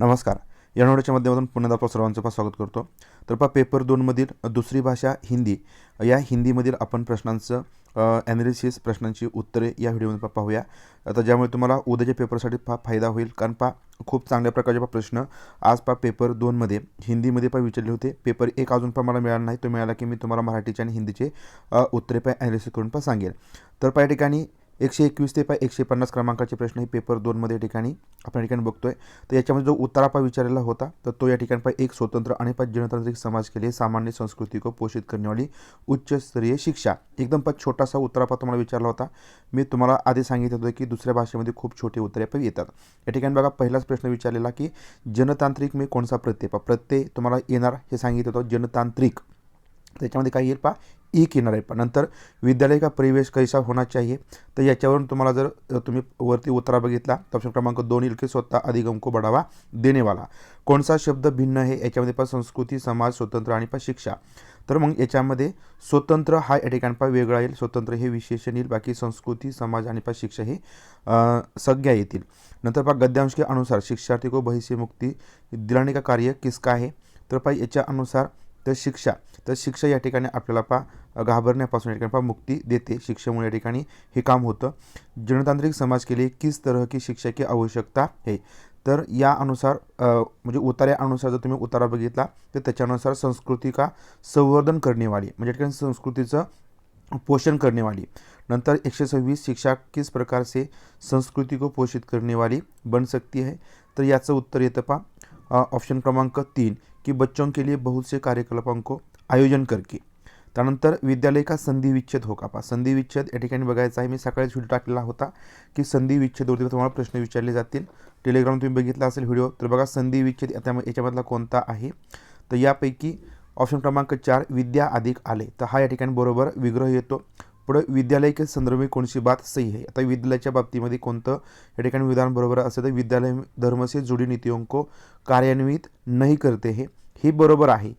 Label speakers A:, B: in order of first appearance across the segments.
A: नमस्कार. या नोडच्या माध्यमातून पुन्हा आपलं सर्वांचं पा स्वागत करतो. तर पा पेपर दोनमधील दुसरी भाषा हिंदी. या हिंदीमधील आपण प्रश्नांचं ॲनालिसिस प्रश्नांची उत्तरे या व्हिडिओमध्ये पा पाहूया. आता ज्यामुळे तुम्हाला उद्याच्या पेपरसाठी पा फायदा होईल. कारण पा खूप चांगल्या प्रकारचे पा प्रश्न. आज पा पेपर दोनमध्ये हिंदीमध्ये पा विचारले होते. पेपर एक अजून पण मला मिळाला नाही. तो मिळाला की मी तुम्हाला मराठीचे आणि हिंदीचे उत्तरे पा ॲनालिसिस करून पा सांगेल. तर पा या ठिकाणी एकशे एकवीस ते पा एकशे पन्नास क्रमांकाचे प्रश्न हे पेपर दोनमध्ये या ठिकाणी आपण या ठिकाणी बघतोय. तर याच्यामध्ये जो उत्तरापा विचारलेला होता तर तो या ठिकाणी पाय एक स्वतंत्र आणि पाच जनतांत्रिक समाज के लिए सामान्य संस्कृती को पोषित करने वाली उच्च स्तरीय शिक्षा. एकदम पाच छोटासा उत्तरापा तुम्हाला विचारला होता. मी तुम्हाला आधी सांगितलं होतं की दुसऱ्या भाषेमध्ये खूप छोटे उत्तरे पण येतात. या ठिकाणी बघा पहिलाच प्रश्न विचारलेला की जनतांत्रिक मी कोणसा प्रत्यय? पा प्रत्यय तुम्हाला येणार हे सांगितलं होतं. जनतांत्रिक. त्याच्यामध्ये काय येईल पहा. E एक येणार आहे पण नंतर विद्यालय का परिवेश कैसा होना चाहिए? तर याच्यावरून तुम्हाला जर तुम्ही वरती उतरा बघितला तर ऑप्शन क्रमांक दोन येईल की स्वतः अधिगम को बढ़ावा देणेवाला. कोणता शब्द भिन्न आहे? याच्यामध्ये पहा संस्कृती समाज स्वतंत्र आणि पा शिक्षा. तर मग याच्यामध्ये स्वतंत्र हा या ठिकाणी पा वेगळा येईल. स्वतंत्र हे विशेषण येईल. बाकी संस्कृती समाज आणि पा शिक्षा हे संज्ञा येतील. नंतर पा गद्यांश के अनुसार शिक्षार्थी को बहिष्य मुक्ती दिलाने का कार्य किसका आहे? तर पा याच्या अनुसार तर शिक्षा. तर शिक्षा या ठिकाणी आपल्याला पा घाबरण्यापासून या ठिकाणी पा मुक्ती देते. शिक्षेमुळे या ठिकाणी हे काम होतं. जनतांत्रिक समाज के लिए किस तरह की शिक्षा की आवश्यकता है? तर या अनुसार म्हणजे उतार्यानुसार जर तुम्ही उतारा बघितला तर त्याच्यानुसार संस्कृती का संवर्धन करणे वाली म्हणजे या ठिकाणी संस्कृतीचं पोषण करने वाली नंतर एकशे सव्वीस शिक्षा किस प्रकार से संस्कृति को पोषित करने वाली बन सकती है? तर याचं उत्तर येतं पा ऑप्शन क्रमांक तीन की बच्चों के लिए बहुत से कार्यकलापों को आयोजन करके. त्यानंतर विद्यालय का संधी विच्छेद हो का पा संधी विच्छेद या ठिकाणी बघायचं आहे. मी सकाळीच व्हिडिओ टाकलेला होता की संधी विच्छेदवरती तुम्हाला प्रश्न विचारले जातील. टेलिग्राम तुम्ही बघितला असेल व्हिडिओ तर बघा संधी विच्छेद याच्यामधला कोणता आहे. तर यापैकी ऑप्शन क्रमांक चार विद्या अधिक आले. तर हा या ठिकाणी बरोबर विग्रह येतो. पुढे विद्यालय के संदर्भ में बात सही है? आता विद्यालयाच्या बाबतीमध्ये कोणतं या ठिकाणी विधान बरोबर असेल तर विद्यालय धर्मसे जुड़ी नीतियों को कार्यान्वित नाही करते हे. ही बरोबर आहे.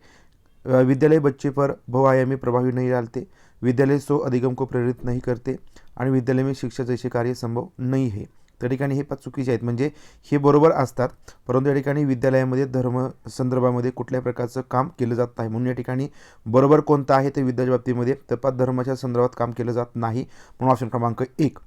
A: विद्यालय बच्चे पर बहुआयामी प्रभावी नहीं डालते। विद्यालय सो अधिगम को प्रेरित नहीं करते आणि विद्यालय में शिक्षा जैसे कार्य संभव नाही है। त्या ठिकाणी हे पाच चुकीचे आहेत म्हणजे हे बरोबर असतात परंतु या ठिकाणी विद्यालयामध्ये धर्म संदर्भामध्ये कुठल्याही प्रकारचं काम केलं जात नाही. म्हणून या ठिकाणी बरोबर कोणतं आहे ते विद्याच्या बाबतीमध्ये तर पाच धर्माच्या संदर्भात काम केलं जात नाही. म्हणून ऑप्शन क्रमांक एक.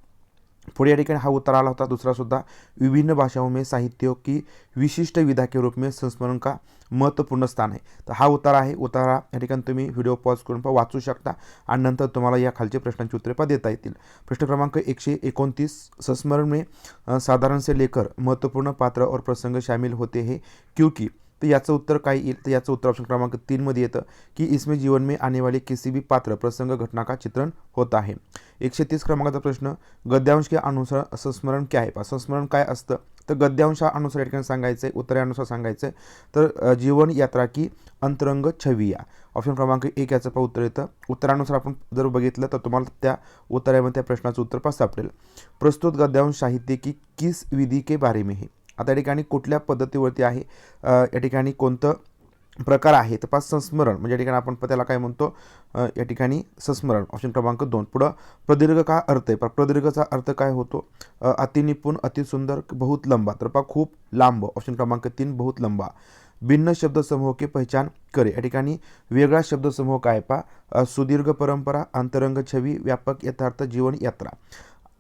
A: पुढे या ठिकाणी हा उत्तर आला होता दुसरासुद्धा विभिन्न भाषाओं में साहित्यों की विशिष्ट विधा के रूप में संस्मरण का महत्त्वपूर्ण स्थान आहे तर हा उतारा आहे उतारा या ठिकाणी तुम्ही व्हिडिओ पॉज करून वाचू शकता आणि नंतर तुम्हाला या खालचे प्रश्नांची उत्तरे पण देता येतील. प्रश्न क्रमांक एकशे एकोणतीस संस्मरण में साधारणसे लेकर महत्त्वपूर्ण पात्र और प्रसंग शामिल होते हे क्योंकि तर याचं उत्तर काय येईल? तर याचं उत्तर ऑप्शन क्रमांक तीनमध्ये येतं की इसमें जीवन में आने वाले किसी भी पात्र प्रसंग घटना का चित्रण होत आहे. एकशे तीस क्रमांकाचा प्रश्न गद्यांश के अनुसार संस्मरण काय आहे? संस्मरण काय असतं? तर गद्यांशानुसार या ठिकाणी सांगायचं आहे उत्तरानुसार सांगायचं आहे तर जीवन यात्रा की अंतरंग छविया. ऑप्शन क्रमांक एक याचं पण उत्तर येतं. उत्तरानुसार आपण जर बघितलं तर तुम्हाला त्या उत्तरामध्ये त्या प्रश्नाचं उत्तर पा सापडेल. प्रस्तुत गद्यांश साहित्य की किस विधी के बारे में है? आता या ठिकाणी कुठल्या पद्धतीवरती आहे? या ठिकाणी कोणतं प्रकार आहे? तर पाच संस्मरण. म्हणजे या ठिकाणी आपण प- त्याला काय म्हणतो? या ठिकाणी संस्मरण. ऑप्शन क्रमांक दोन. पुढं प्रदीर्घ का अर्थ आहे? प्रदीर्घचा अर्थ काय होतो? अतिनिपुण अतिसुंदर बहुत लंबा. तर पा खूप लांब. ऑप्शन क्रमांक तीन बहुत लंबा. भिन्न शब्दसमूह की पहचान करे. या ठिकाणी वेगळा शब्दसमूह काय पा सुदीर्घ परंपरा अंतरंग छवी व्यापक यथार्थ जीवन यात्रा.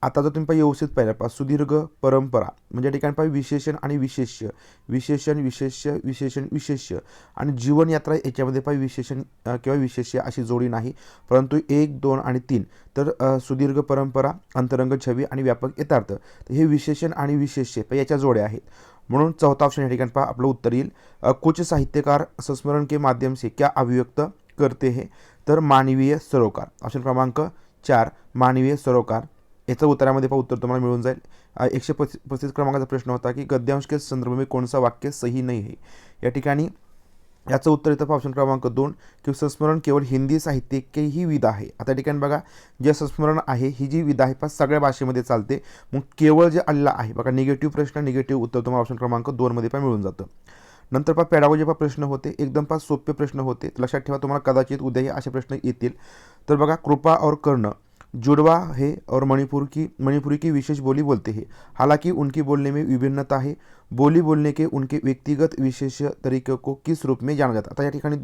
A: आता जर तुम्ही पाहिजे व्यवस्थित पाहिलं पा सुदीर्घ परंपरा म्हणजे या ठिकाणी पाहिजे विशेषण आणि विशेष्य. विशेषण विशेष्य विशेषण विशेष्य. आणि जीवनयात्रा याच्यामध्ये पाहिजे विशेषण किंवा विशेष्य अशी जोडी नाही. परंतु एक दोन आणि तीन. तर सुदीर्घ परंपरा अंतरंग छवी आणि व्यापक यथार्थ. तर हे विशेषण आणि विशेष्य याच्या जोड्या आहेत. म्हणून चौथा ऑप्शन या ठिकाणी पहा आपलं उत्तर येईल. अ, कुछ साहित्यकार संस्मरण के माध्यम से क्या अभिव्यक्त करते हे? तर मानवीय सरोकार. ऑप्शन क्रमांक चार मानवीय सरोकार. याचं उत्तरामध्ये पहा उत्तर तुम्हाला मिळून जाईल. एकशे पस्तीस पस्तीस क्रमांकाचा प्रश्न होता की गद्यांश के संदर्भ में कोणसा वाक्य सही नाही आहे या ठिकाणी याचं उत्तर येतं ऑप्शन क्रमांक दोन की संस्मरण केवळ हिंदी साहित्य ही विधा आहे. आता ठिकाणी बघा जे संस्मरण आहे ही जी विधा आहे पण सगळ्या भाषेमध्ये चालते. मग केवळ जे अल्ला आहे बघा निगेटिव्ह प्रश्न निगेटिव्ह उत्तर तुम्हाला ऑप्शन क्रमांक दोनमध्ये पण मिळून जातं. नंतर पहा पॅडागोजी पा प्रश्न होते एकदम पा सोपे प्रश्न होते. लक्षात ठेवा तुम्हाला कदाचित उद्याही असे प्रश्न येतील. तर बघा कृपा और कर्ण. जुड़वा है और मणिपुर की मणिपुरी की विशेष बोली बोलते हैं। हालाँकि उनकी बोलने में विभिन्नता है। बोली बोलने के उनके व्यक्तिगत विशेष तरीके को किस रूप में जाना जाता आता या ठिकाणी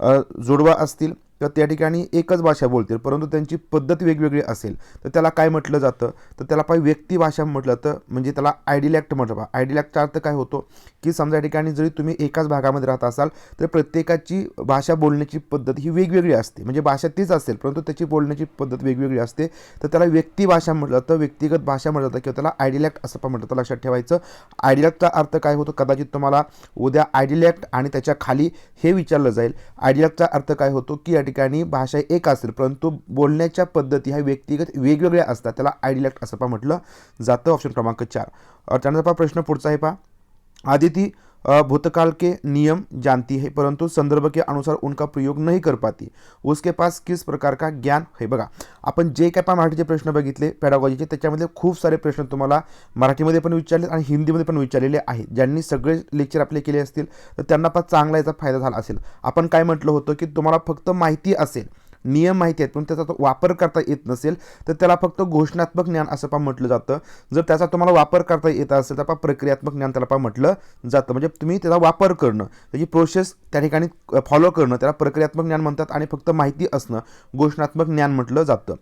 A: अ, जुडवा असतील तर त्या ठिकाणी एकच भाषा बोलतील परंतु त्यांची पद्धत वेगवेगळी असेल तर त्याला काय म्हटलं जातं? तर त्याला पाय व्यक्ती भाषा म्हटलं तर म्हणजे त्याला आयडिलॅक्ट म्हटलं बा आयडिलॅक्टचा अर्थ काय होतो? की समजा या ठिकाणी जरी तुम्ही एकाच भागामध्ये राहत असाल तर प्रत्येकाची भाषा बोलण्याची पद्धत ही वेगवेगळी असते. म्हणजे भाषा तीच असेल परंतु त्याची बोलण्याची पद्धत वेगवेगळी असते. तर त्याला व्यक्ती भाषा म्हटलं तर व्यक्तिगत भाषा म्हटलं जातं किंवा त्याला आयडिलॅक्ट असं पण म्हटलं तर लक्षात ठेवायचं. आयडिलॅक्टचा अर्थ काय होतो? कदाचित तुम्हाला उद्या आयडिलॅक्ट आणि त्याच्याखाली हे विचारलं जाईल. आयडिलॅक्टचा अर्थ काय होतो? की या ठिकाणी ठिकाणी भाषा एक असेल परंतु बोलण्याच्या पद्धती ह्या व्यक्तिगत वेगवेगळ्या असतात. त्याला आयडिलॅक्ट असं पा म्हटलं जातं ऑप्शन क्रमांक चार. त्यानंतर पहा प्रश्न पुढचा आहे पहा. आदिती भूतकाल के नियम जानती है परंतु संदर्भ के अनुसार उनका प्रयोग नहीं कर पाती। उसके पास किस प्रकार का ज्ञान है बघा। आपण जे काय पहा मराठीचे प्रश्न बघितले पॅडॉगॉजीचे त्याच्यामध्ये खूप सारे प्रश्न तुम्हाला मराठीमध्ये पण विचारले आणि हिंदीमध्ये पण विचारलेले आहेत. ज्यांनी सगळे लेक्चर आपले केले असतील तर त्यांना पण चांगला याचा फायदा झाला असेल. आपण काय म्हटलं होतं की तुम्हाला फक्त माहिती असेल नियम माहिती आहेत पण त्याचा तो वापर करता येत नसेल तर त्याला फक्त घोषणात्मक ज्ञान असं पण म्हटलं जातं. जर त्याचा तुम्हाला वापर करता येत असेल तर पहा प्रक्रियात्मक ज्ञान त्याला पण म्हटलं जातं. म्हणजे तुम्ही त्याचा वापर करणं त्याची प्रोसेस त्या ठिकाणी फॉलो करणं त्याला प्रक्रियात्मक ज्ञान म्हणतात आणि फक्त माहिती असणं घोषणात्मक ज्ञान म्हटलं जातं.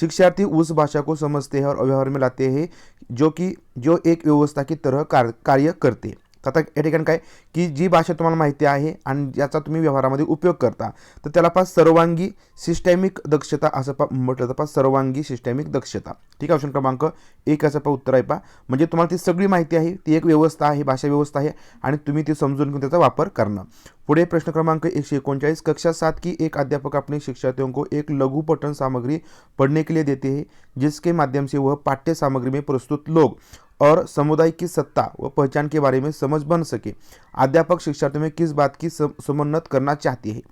A: शिक्षार्थी उस भाषा को समझते हैं और व्यवहार में लाते हैं जो की जो एक व्यवस्था की तरह कार्य करते आता या ठिकाणी काय? की जी भाषा तुम्हाला माहिती आहे आणि ज्याचा तुम्ही व्यवहारामध्ये उपयोग करता तर त्याला पहा सर्वांगी सिस्टॅमिक दक्षता असं पा म्हटलं तर पहा सर्वांगी सिस्टॅमिक दक्षता. ठीक आहे ऑप्शन क्रमांक एक याचं पहा उत्तर आहे पहा. म्हणजे तुम्हाला ती सगळी माहिती आहे ती एक व्यवस्था आहे भाषा व्यवस्था आहे आणि तुम्ही ती समजून घेऊन त्याचा वापर करणं. पुढे प्रश्न क्रमांक एकशे एकोणचाळीस कक्षा सात की एक अध्यापक अपने शिक्षार्थियों को एक लघु पठन सामग्री पढ़ने के लिए देते हैं जिसके माध्यम से वह पाठ्य सामग्री में प्रस्तुत लोग और समुदाय की सत्ता व पहचान के बारे में समझ बन सके। अध्यापक शिक्षार्थियों में किस बात की समुन्नत करना चाहती है?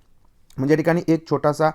A: म्हणजे या ठिकाणी एक छोटासा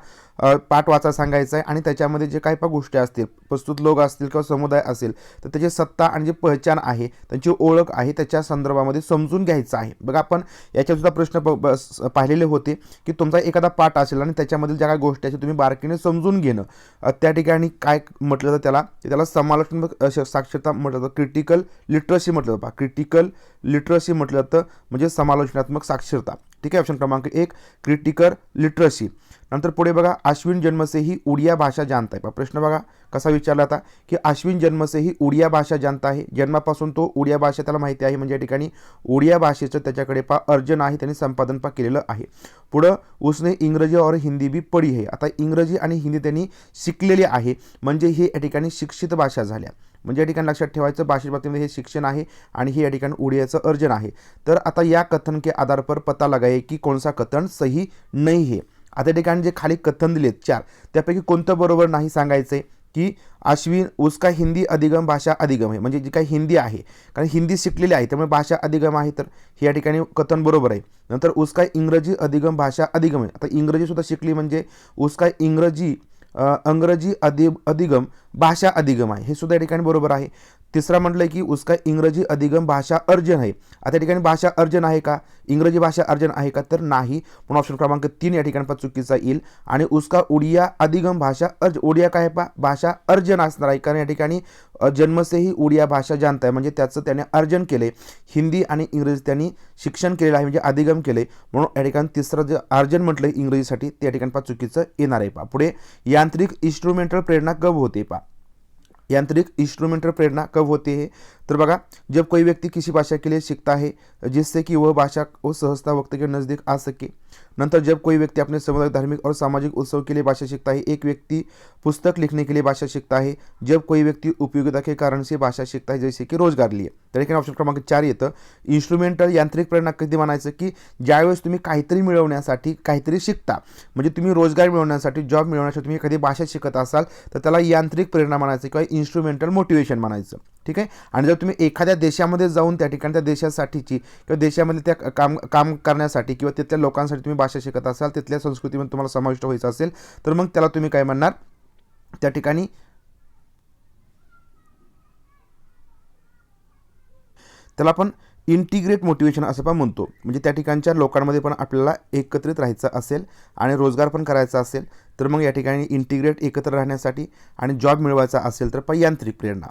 A: पाठ वाचा सांगायचा आहे आणि त्याच्यामध्ये जे काही पण गोष्टी असतील प्रस्तुत लोक असतील किंवा समुदाय असेल तर त्याची सत्ता आणि जी पहचान आहे त्यांची ओळख आहे त्याच्या संदर्भामध्ये समजून घ्यायचं आहे. बघा आपण याच्यासुद्धा प्रश्न प- ब- पाहिलेले होते की तुमचा एखादा पाठ असेल आणि त्याच्यामधील ज्या काही गोष्टी आहेत तुम्ही बारकीने समजून घेणं. त्या ठिकाणी काय म्हटलं जातं त्याला? त्याला समालोचनात्मक साक्षरता म्हटलं जातं क्रिटिकल लिटरसी म्हटलं जातं. क्रिटिकल लिटरसी म्हटलं जातं म्हणजे समालोचनात्मक साक्षरता. ठीक आहे? ऑप्शन क्रमांक एक क्रिटिकल लिटरसी नंतर पुढे बघा अश्विन जन्म से ही उडिया भाषा जानता है प्रश्न बघा कसा विचारला होता की अश्विन जन्म से ही उडिया भाषा जानता आहे? जन्मापासून तो उडिया भाषा त्याला माहिती आहे. म्हणजे या ठिकाणी उडिया भाषेचं त्याच्याकडे पा अर्जन आहे त्यांनी संपादन पा केलेलं आहे. पुढं उसने इंग्रजी और हिंदी बी पडी आहे. आता इंग्रजी आणि हिंदी त्यांनी शिकलेली आहे. म्हणजे ही या ठिकाणी शिक्षित भाषा झाल्या. म्हणजे या ठिकाणी लक्षात ठेवायचं भाषेच्या बाबतीमध्ये हे शिक्षण आहे आणि हे या ठिकाणी उडियाचं अर्जन आहे. तर आता या कथन के आधार पर पता लगाए की कोणसा कथन सही नाही आहे आता या ठिकाणी जे खाली कथन दिलेत चार त्यापैकी कोणतं बरोबर नाही सांगायचं आहे की अश्विन उसका हिंदी अधिगम भाषा अधिगम आहे. म्हणजे जी काही हिंदी आहे कारण हिंदी शिकलेली आहे त्यामुळे भाषा अधिगम आहे तर हे या ठिकाणी कथन बरोबर आहे. नंतर उसका इंग्रजी अधिगम भाषा अधिगम आहे. आता इंग्रजीसुद्धा शिकली म्हणजे उसका इंग्रजी इंग्रजी अंग्रजी अधि अधिगम भाषा अधिगम आहे. हे सुद्धा या ठिकाणी बरोबर आहे. तिसरा म्हटलं की उसका इंग्रजी अधिगम भाषा अर्जन आहे. आता ठिकाणी भाषा अर्जन आहे का? इंग्रजी भाषा अर्जन आहे का? तर नाही. म्हणून ऑप्शन क्रमांक तीन या ठिकाणी पण चुकीचा येईल. आणि उसका उडिया अधिगम भाषा अर्ज उडिया काय पा भाषा अर्जन असणार आहे. कारण या ठिकाणी अ, ही उडिया भाषा जाणताय. म्हणजे त्याचं त्याने अर्जन केले हिंदी आणि इंग्रजी त्यांनी शिक्षण केलेलं आहे. म्हणजे अधिगम केले म्हणून या ठिकाणी तिसरं जे अर्जन म्हटलं इंग्रजीसाठी त्या ठिकाणी पा चुकीचं येणार आहे. पा पुढे यांत्रिक इन्स्ट्रुमेंटल प्रेरणा कब होते पा यांत्रिक इंस्ट्रूमेंटल प्रेरणा कब होती है? तो बघा जब कोई व्यक्ति किसी भाषा के लिए सीखता है जिससे कि वह भाषा को सहजता वक्त के नज़दीक आ सके नंतर जब कोई व्यक्ति अपने समुदाय धार्मिक और सामाजिक उत्सव के लिए भाषा सीखता है एक व्यक्ति पुस्तक लिखने के लिए भाषा सीखता है। जब कोई व्यक्ति उपयोगिता के कारण से भाषा शिकता है जैसे की रोजगार लिए। तर ठिकाणी ऑप्शन क्रमांक चार येतं इन्स्ट्रुमेंटल यांत्रिक प्रेरणा कधी म्हणायचं की ज्यावेळेस तुम्ही काहीतरी मिळवण्यासाठी काहीतरी शिकता. म्हणजे तुम्ही रोजगार मिळवण्यासाठी जॉब मिळवण्यासाठी तुम्ही एखादी भाषा शिकत असाल तर त्याला यांत्रिक प्रेरणा म्हणायचं किंवा इन्स्ट्रुमेंटल मोटिवेशन म्हणायचं. ठीक आहे? आणि जर तुम्ही एखाद्या देशामध्ये जाऊन त्या ठिकाणी त्या देशासाठीची किंवा देशामध्ये त्या काम काम करण्यासाठी किंवा तिथल्या लोकांसाठी तुम्ही भाषा शिकत असाल तिथल्या संस्कृतीमध्ये तुम्हाला समाविष्ट व्हायचं असेल तर मग त्याला तुम्ही काय म्हणणार? त्या ठिकाणी त्याला आपण इंटिग्रेट मोटिवेशन असं पण म्हणतो. म्हणजे त्या ठिकाणच्या लोकांमध्ये पण आपल्याला एकत्रित राहायचं असेल आणि रोजगार पण करायचा असेल तर मग या ठिकाणी इंटिग्रेट एकत्र राहण्यासाठी आणि जॉब मिळवायचा असेल तर पण यांत्रिक प्रेरणा.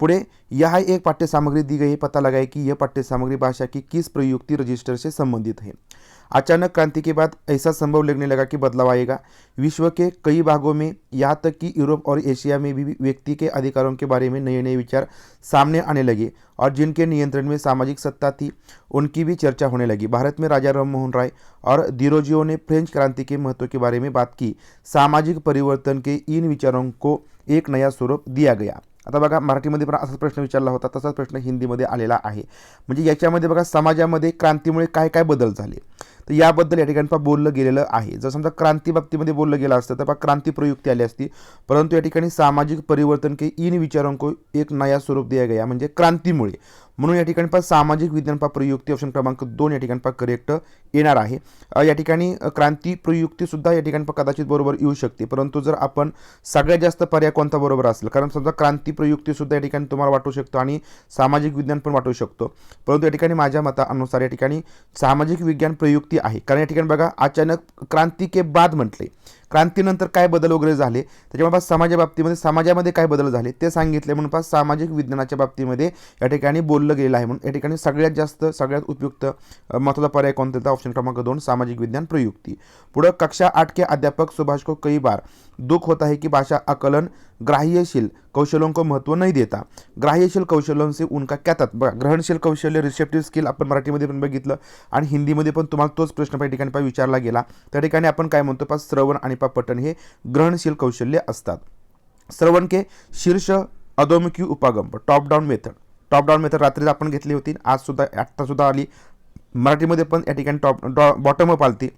A: पुढे यह एक पाठ्य सामग्री दी गई है, पता लगाए कि यह पाठ्य सामग्री भाषा की किस प्रयुक्ति रजिस्टर से संबंधित है। अचानक क्रांति के बाद ऐसा संभव लगने लगा कि बदलाव आएगा। विश्व के कई भागों में, यहाँ तक कि यूरोप और एशिया में भी व्यक्ति के अधिकारों के बारे में नए नए विचार सामने आने लगे और जिनके नियंत्रण में सामाजिक सत्ता थी, उनकी भी चर्चा होने लगी। भारत में राजा राम मोहन राय और दिरोजियो ने फ्रेंच क्रांति के महत्व के बारे में बात की। सामाजिक परिवर्तन के इन विचारों को एक नया स्वरूप दिया गया। आता बघा मराठीमध्ये पण असाच प्रश्न विचारला होता तसाच प्रश्न हिंदीमध्ये आलेला आहे. म्हणजे याच्यामध्ये बघा समाजामध्ये क्रांतीमुळे काय काय बदल झाले? तर याबद्दल या ठिकाणी पहा बोललं गेलेलं आहे. जर समजा क्रांती बाबतीमध्ये बोललं गेलं असतं तर पहा क्रांती प्रयुक्ती आली असती. परंतु या ठिकाणी सामाजिक परिवर्तन के इन विचारांको एक नया स्वरूप दिया गया म्हणजे क्रांतीमुळे. म्हणून या ठिकाणी पहा सामाजिक विज्ञान पहा प्रयुक्ती ऑप्शन क्रमांक दोन या ठिकाणी पहा करेक्ट येणार आहे. या ठिकाणी क्रांती प्रयुक्तीसुद्धा या ठिकाणी पहा कदाचित बरोबर येऊ शकते. परंतु जर आपण सगळ्यात जास्त पर्याय कोणता बरोबर असेल? कारण समजा क्रांती प्रयुक्तीसुद्धा या ठिकाणी तुम्हाला वाटू शकतो आणि सामाजिक विज्ञान पण वाटू शकतो. परंतु या ठिकाणी माझ्या मतानुसार या ठिकाणी सामाजिक विज्ञान प्रयुक्ती आहे. कारण या ठिकाणी बघा अचानक क्रांती के बाद म्हटले. क्रांतीनंतर काय बदल वगैरे झाले त्याच्यामुळे समाजा बाबतीमध्ये समाजामध्ये काय बदल झाले ते सांगितले म्हणून पास सामाजिक विज्ञानाच्या बाबतीमध्ये या ठिकाणी बोललं गेलं आहे म्हणून. या ठिकाणी सगळ्यात जास्त सगळ्यात उपयुक्त महत्त्वाचा पर्याय कोणता होता ऑप्शन क्रमांक दोन सामाजिक विज्ञान प्रयुक्ती. पुढं कक्षा आठ के अध्यापक सुभाष को कई बार दुःख होता है की भाषा आकलन ग्राह्यशील कौशलों को महत्त्व नहीं देता. ग्राह्यशील कौशल्यों से उनका क्या तात ग्रहणशील कौशल्य रिसेप्टिव्ह स्किल आपण मराठीमध्ये पण बघितलं आणि हिंदीमध्ये पण तुम्हाला तोच प्रश्न पाहिजे ठिकाणी पा विचारला गेला. त्या ठिकाणी आपण काय म्हणतो पा श्रवण आणि पा पठण हे ग्रहणशील कौशल्य असतात. श्रवण के शीर्ष अधोमुखी उपागम top down method top down method रात्रीच आपण घेतली होती आजसुद्धा आत्तासुद्धा आली. मराठीमध्ये पण या ठिकाणी टॉप डॉ बॉटम अप आलती.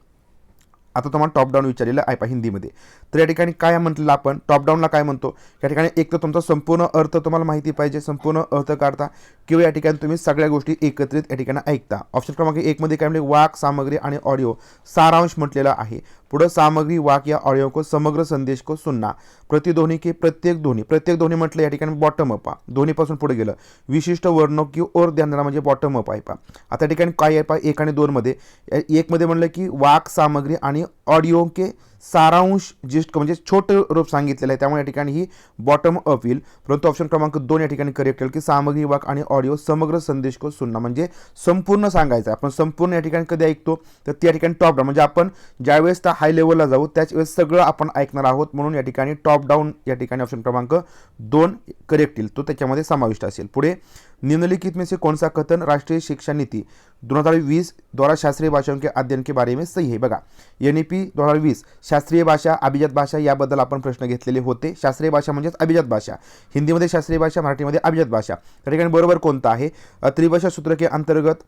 A: आता तुम्हाला टॉप डाऊन विचारलेलं आहे पहा हिंदीमध्ये. तर या ठिकाणी काय म्हटलेलं आपण? टॉप डाऊनला काय म्हणतो? या ठिकाणी एक तर तुमचा संपूर्ण अर्थ तुम्हाला माहिती पाहिजे संपूर्ण अर्थ काढता किंवा या ठिकाणी तुम्ही सगळ्या गोष्टी एकत्रित या ठिकाणी ऐकता. ऑप्शन क्रमांक एकमध्ये काय म्हणजे वाक सामग्री आणि ऑडिओ सारांश म्हटलेला आहे. पुढं सामग्री वाक या ऑडिओ को समग्र संदेश को सुनना. प्रतिध्वनी की प्रत्येक ध्वनी. प्रत्येक ध्वनी म्हटलं या ठिकाणी बॉटम अप आहे. ध्वनीपासून पुढे गेलं. विशिष्ट वर्ण की ओर ध्यान देणं म्हणजे बॉटम अप आहे पा आता ठिकाणी काय आहे पा एक आणि दोनमध्ये एकमध्ये म्हणलं की वाक सामग्री आणि ऑडियो के सारांश जिस्ट म्हणजे छोटं रूप सांगितलेलं आहे. त्यामुळे या ठिकाणी ही बॉटम अप येईल. परंतु ऑप्शन क्रमांक दोन या ठिकाणी करेक्ट येईल की सामग्री वाक आणि ऑडिओ समग्र संदेश को सुनणं म्हणजे संपूर्ण सांगायचं आहे. आपण संपूर्ण या ठिकाणी कधी ऐकतो तर त्या ठिकाणी टॉप डाऊन म्हणजे आपण ज्यावेळेस त्या हाय लेवलला जाऊ त्याच वेळेस सगळं आपण ऐकणार आहोत. म्हणून या ठिकाणी टॉप डाऊन या ठिकाणी ऑप्शन क्रमांक दोन करेक्ट येईल. तो त्याच्यामध्ये समाविष्ट असेल. पुढे निम्नलिखित में से कौन सा कथन राष्ट्रीय शिक्षा नीति दोन हजार वीस द्वारा शास्त्रीय भाषाओं के अध्ययन के बारे में सही है? बघा एन ई पी दोन हजार वीस शास्त्रीय भाषा अभिजात भाषा याबद्दल आपण प्रश्न घेतलेले होते. शास्त्रीय भाषा म्हणजेच अभिजात भाषा. हिंदीमध्ये शास्त्रीय भाषा मराठीमध्ये अभिजात भाषा. त्या ठिकाणी बरोबर कोणतं आहे? त्रिभाषा सूत्रके अंतर्गत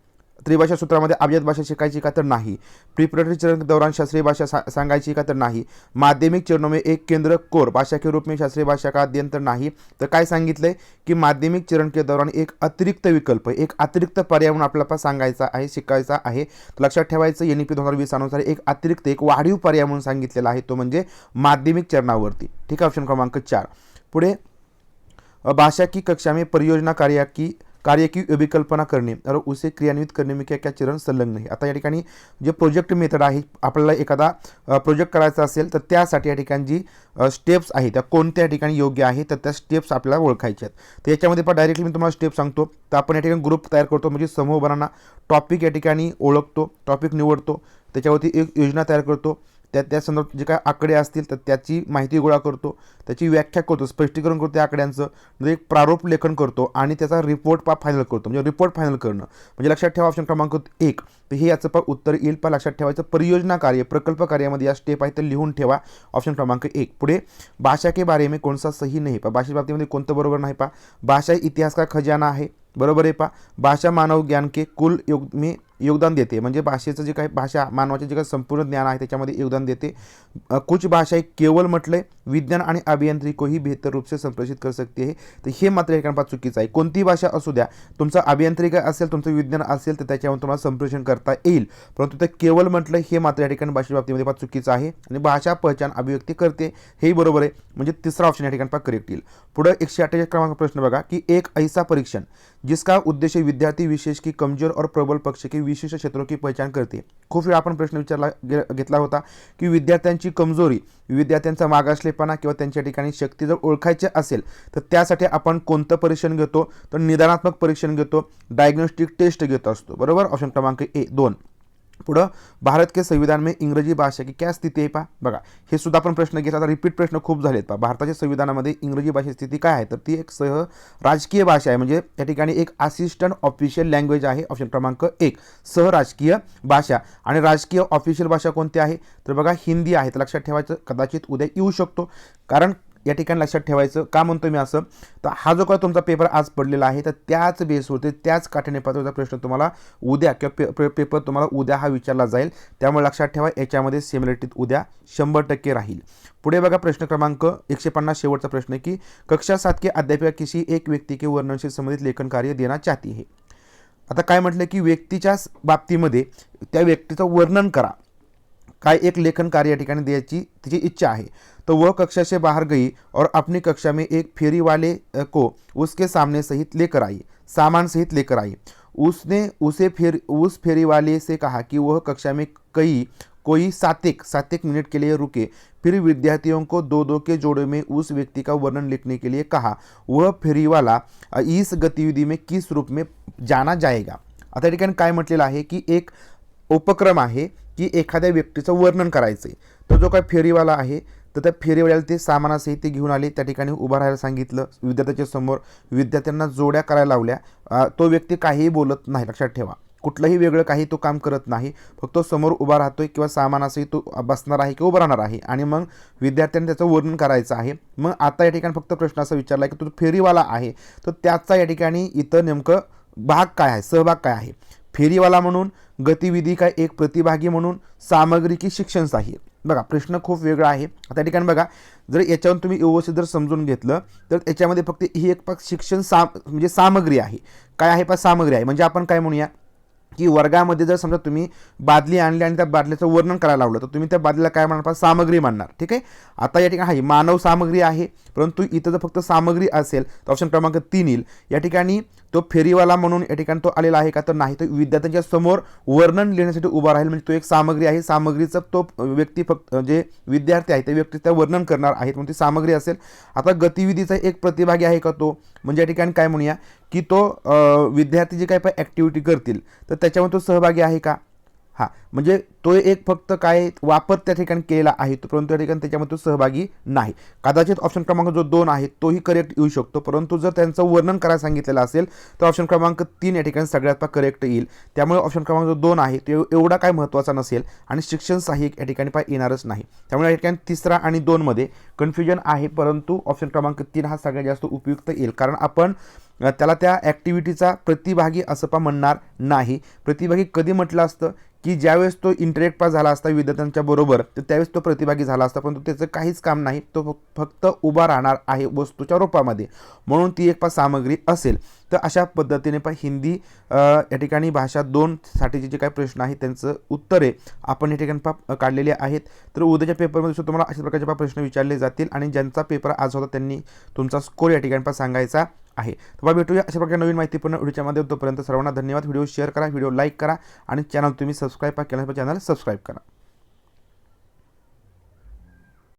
A: त्रिभाषा सूत्रामध्ये अभिजात भाषा शिकायची का तर नाही. प्रिपरेटरी चरण के दौरान शास्त्रीय भाषा सा, सांगायची का तर नाही. माध्यमिक चरणों में एक केंद्र कोर भाषा के रूप में शास्त्रीय भाषा का अध्ययन तर नाही. तर काय सांगितलंय? की माध्यमिक चरण के दौरान एक अतिरिक्त विकल्प एक अतिरिक्त पर्याय म्हणून आपल्याला सांगायचा आहे शिकायचा आहे. लक्षात ठेवायचं एन ई पी दोन हजार वीसानुसार एक अतिरिक्त एक वाढीव पर्याय म्हणून सांगितलेला आहे तो म्हणजे माध्यमिक चरणावरती. ठीक आहे ऑप्शन क्रमांक चार. पुढे भाषा की कक्षा में परियोजना कार्या की कार्य की अभिकल्पना करणे और उसे क्रियान्वित करणे में क्या क्या चरण संलग्न आहे. आता या ठिकाणी जे प्रोजेक्ट मेथड आहे आपल्याला एखादा प्रोजेक्ट करायचा असेल तर त्यासाठी या ठिकाणी जी स्टेप्स आहेत त्या कोणत्या ठिकाणी योग्य आहे तर त्या स्टेप्स आपल्याला ओळखायच्या आहेत. तर याच्यामध्ये पण डायरेक्टली मी तुम्हाला स्टेप सांगतो. तर आपण या ठिकाणी ग्रुप तयार करतो म्हणजे समूह बनाना. टॉपिक या ठिकाणी ओळखतो टॉपिक निवडतो. त्याच्यावरती एक योजना तयार करतो. त्या त्या संदर्भात जे काय आकडे असतील तर त्याची माहिती गोळा करतो. त्याची व्याख्या करतो स्पष्टीकरण करतो त्या आकड्यांचं. म्हणजे एक प्रारूप लेखन करतो आणि त्याचा रिपोर्ट पा फायनल करतो. म्हणजे रिपोर्ट फायनल करणं. म्हणजे लक्षात ठेवा ऑप्शन क्रमांक एक. तर हे याचं पा उत्तर येईल. पा लक्षात ठेवायचं. परियोजना कार्य प्रकल्प कार्यामध्ये या स्टेप आहे तर लिहून ठेवा. ऑप्शन क्रमांक एक. पुढे भाषा के बारे में कोणसा सही नाही? पा भाषे बाबतीमध्ये कोणतं बरोबर नाही पा भाषा इतिहास का खजाना आहे? बरोबर आहे पा भाषा मानव ज्ञान के कुल योग में योगदान देते. म्हणजे भाषेचं जे काही भाषा मानवाचे जे काही संपूर्ण ज्ञान आहे त्याच्यामध्ये योगदान देते. अ, कुछ भाषाएं केवळ म्हटले विज्ञान आणि अभियांत्रिकीही ही बेहतर रूप से संप्रेषित कर सकते है. तर हे मात्र एका चुकीचं आहे. कोणती भाषा असू द्या तुमचं अभियांत्रिकी असेल तुमचं विज्ञान असेल तर त्याच्यावर तुम्हाला संप्रेषण करता येईल. परंतु ते केवळ म्हटलं हे मात्र या ठिकाणी भाषेच्या बाबतीमध्ये फार चुकीचं आहे. आणि भाषा पहचान अभिव्यक्ती करते. हेही बरोबर आहे. म्हणजे तिसरा ऑप्शन या ठिकाणी फार करेक्ट येईल. पुढं एकशे अठ्ठेचाळीस क्रमांक प्रश्न बघा की एक ऐसा परीक्षण जिसका उद्देश्य विद्यार्थी विशेष की कमजोर और प्रबल पक्ष के विशिष्ट क्षेत्रों की पहचान करते. खूप वेळा आपण प्रश्न विचारला गे- घेतला होता की विद्यार्थ्यांची कमजोरी विद्यार्थ्यांचा मागासलेपणा किंवा त्यांच्या ठिकाणी शक्ती जर ओळखायचे असेल तर त्यासाठी आपण कोणतं परीक्षण घेतो? तर निदानात्मक परीक्षण घेतो डायग्नोस्टिक टेस्ट घेत असतो. बरोबर? ऑप्शन क्रमांक ए दोन. पुढं भारत के संविधान में इंग्रजी भाषा की क्या स्थिती आहे पा बघा हे सुद्धा आपण प्रश्न घेतला तर रिपीट प्रश्न खूप झालेत पा भारताच्या संविधानामध्ये इंग्रजी भाषेची स्थिती काय आहे? तर ती एक सह राजकीय भाषा आहे. म्हणजे त्या ठिकाणी एक असिस्टंट ऑफिशियल लँग्वेज आहे ऑप्शन क्रमांक एक. सह राजकीय भाषा. आणि राजकीय ऑफिशियल भाषा कोणती आहे? तर बघा हिंदी आहे. तर लक्षात ठेवायचं कदाचित उद्या येऊ शकतो. कारण या ठिकाणी लक्षात ठेवायचं. का म्हणतो मी असं? तर हा जो काय तुमचा पेपर आज पडलेला आहे तर त्याच बेसवरती त्याच काठीने पात्रचा प्रश्न तुम्हाला उद्या किंवा पे पेपर तुम्हाला उद्या हा विचारला जाईल. त्यामुळे लक्षात ठेवा याच्यामध्ये सिमिलरिटीत उद्या शंभर टक्के राहील. पुढे बघा प्रश्न क्रमांक एकशे पन्नास शेवटचा प्रश्न की कक्षा सात के अध्यापिका किसी एक व्यक्ती के वर्णनशी संबंधित लेखन कार्य देना चाहती है. आता काय म्हटलं की व्यक्तीच्या बाबतीमध्ये त्या व्यक्तीचं वर्णन करा. काय एक लेखन कार्य या ठिकाणी इच्छा है तो वह कक्षा से बाहर गई और अपनी कक्षा में एक फेरी वाले को उसके सामने सहित लेकर आई, सामान सहित लेकर आई। उसने उसे फेर, उस फेरी वाले से कहा कि वह कक्षा में कई, कोई सातेक सातेक मिनट के लिए रुके। फिर विद्यार्थियों को दो दो के जोड़े में उस व्यक्ति का वर्णन लिखने के लिए कहा, वह फेरी वाला इस गतिविधि में किस रूप में जाना जाएगा? या ठिकाणी काय म्हटलेलं आहे की एक उपक्रम आहे की एखाद्या व्यक्तीचं वर्णन करायचं आहे तो जो काय फेरीवाला आहे तर त्या फेरीवाल्याला ते सामानासहित ते घेऊन आले त्या ठिकाणी उभं राहायला सांगितलं विद्यार्थ्याच्या समोर विद्यार्थ्यांना जोड्या करायला लावल्या. तो व्यक्ती काहीही बोलत नाही लक्षात ठेवा. कुठलंही वेगळं काही तो काम करत नाही फक्त समोर उभा राहतोय किंवा सामानासहित तो बसणार आहे किंवा उभा राहणार आहे. आणि मग विद्यार्थ्यांनी त्याचं वर्णन करायचं आहे. मग आता या ठिकाणी फक्त प्रश्न असा विचारला की तो फेरीवाला आहे तर त्याचा या ठिकाणी इथं नेमकं भाग काय आहे सहभाग काय आहे? फेरीवाला म्हणून गतिविधी काय एक प्रतिभागी म्हणून सामग्री की शिक्षण साह्य बघा प्रश्न खूप वेगळा आहे. त्या ठिकाणी बघा जर याच्यावर तुम्ही व्यवस्थित जर समजून घेतलं तर याच्यामध्ये फक्त ही एक फक्त शिक्षण सा म्हणजे सामग्री आहे. काय आहे पा सामग्री आहे? म्हणजे आपण काय म्हणूया की वर्गामध्ये जर समजा तुम्ही बादली आणली आणि त्या बादलीचं वर्णन करायला लावलं तर तुम्ही त्या बादलीला काय म्हणणार सामग्री मानणार. ठीक आहे? आता या ठिकाणी आहे मानव सामग्री आहे परंतु इथं जर फक्त सामग्री असेल तर ऑप्शन क्रमांक तीन येईल. या ठिकाणी तो फेरीवाला म्हणून या ठिकाणी तो आलेला आहे का तर नाही. तर विद्यार्थ्यांच्या समोर वर्णन लिहिण्यासाठी उभा राहील. म्हणजे तो एक सामग्री आहे. सामग्रीचं तो व्यक्ती फक्त जे विद्यार्थी आहे ते व्यक्ती त्या वर्णन करणार आहेत. म्हणून ती सामग्री असेल. आता गतिविधीचा एक प्रतिभागी आहे का तो? म्हणजे या ठिकाणी काय म्हणूया की तो विद्यार्थी जे काय पण ॲक्टिव्हिटी करतील तर त्याच्यामध्ये तो सहभागी आहे का? हां म्हणजे तो एक फक्त काय वापर त्या ठिकाणी केलेला आहे तो परंतु त्या ठिकाणी त्याच्यामध्ये तो सहभागी नाही. कदाचित ऑप्शन क्रमांक जो दोन आहे तोही करेक्ट येऊ शकतो परंतु जर त्यांचं वर्णन करायला सांगितलेलं असेल तर ऑप्शन क्रमांक तीन या ठिकाणी सगळ्यात करेक्ट येईल. त्यामुळे ऑप्शन क्रमांक जो दोन आहे तो एवढा काय महत्त्वाचा नसेल आणि शिक्षण सहाय्यक या ठिकाणी पाय येणारच नाही. त्यामुळे या ठिकाणी तिसरा आणि दोनमध्ये कन्फ्युजन आहे परंतु ऑप्शन क्रमांक तीन हा सगळ्यात जास्त उपयुक्त येईल. कारण आपण त्याला त्या ॲक्टिव्हिटीचा प्रतिभागी असं पण म्हणणार नाही. प्रतिभागी कधी म्हटलं असतं? की ज्यावेळेस तो इंटरेक्ट पास झाला असता विद्यार्थ्यांच्या बरोबर तर त्यावेळेस तो प्रतिभागी झाला असता. परंतु त्याचं काहीच काम नाही. तो फक्त उभा राहणार आहे वस्तूच्या रूपामध्ये. म्हणून ती एक पा सामग्री असेल. तर अशा पद्धतीने पण हिंदी या ठिकाणी भाषा दोन साठीचे जे काही प्रश्न आहेत त्यांचं उत्तरे आपण या ठिकाणी पा काढलेले आहेत. तर उद्याच्या पेपरमध्ये सुद्धा तुम्हाला अशा प्रकारचे पा प्रश्न विचारले जातील आणि ज्यांचा पेपर आज होता त्यांनी तुमचा स्कोर या ठिकाणी पा सांगायचा आहे. तर बा भेटूया अशा प्रकारे नवीन माहितीपूर्ण व्हिडिओच्या माध्यमातून. तोपर्यंत सर्वांना धन्यवाद. व्हिडिओ शेअर करा व्हिडिओ लाईक करा आणि चॅनल तुम्ही सबस्क्राईब सबस्क्राईब केला चॅनल सबस्क्राईब करा.